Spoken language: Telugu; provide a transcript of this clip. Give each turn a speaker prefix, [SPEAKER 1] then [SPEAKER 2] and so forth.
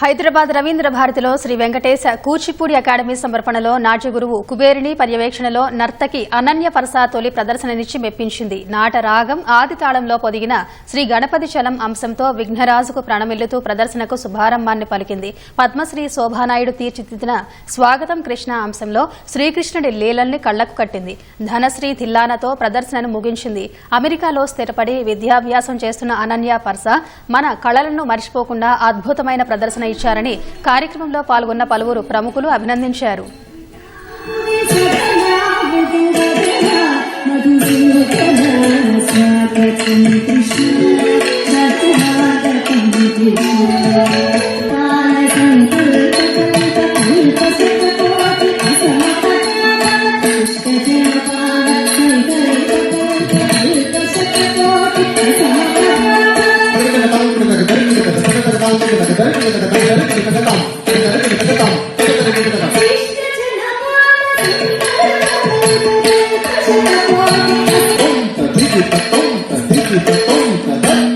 [SPEAKER 1] హైదరాబాద్ రవీంద్ర భారతిలో శ్రీ వెంకటేశ కూచిపూడి అకాడమీ సమర్పణలో నాట్య గురువు కుబేరిని పర్యవేక్షణలో నర్తకి అనన్య పరసా తొలి ప్రదర్శననిచ్చి మెప్పించింది. నాట రాగం ఆది తాళంలో పొదిగిన శ్రీ గణపతి చలం అంశంతో విఘ్నరాజుకు ప్రణమిల్లుతూ ప్రదర్శనకు శుభారంభాన్ని పలికింది. పద్మశ్రీ శోభానాయుడు తీర్చిదిద్దిన స్వాగతం కృష్ణ అంశంలో శ్రీకృష్ణుడి లీలల్ని కళ్ళకు కట్టింది. ధనశ్రీ థిల్లానతో ప్రదర్శనను ముగించింది. అమెరికాలో స్థిరపడి విద్యాభ్యాసం చేస్తున్న అనన్య పర్సా మన కళలను మరిచిపోకుండా అద్భుతమైన ప్రదర్శన ఇచ్చారని కార్యక్రమంలో పాల్గొన్న పలువురు ప్రముఖులు అభినందించారు.
[SPEAKER 2] 咚哒咚哒咚哒咚哒咚哒咚哒咚
[SPEAKER 3] 哒咚
[SPEAKER 2] 哒咚哒咚哒咚哒。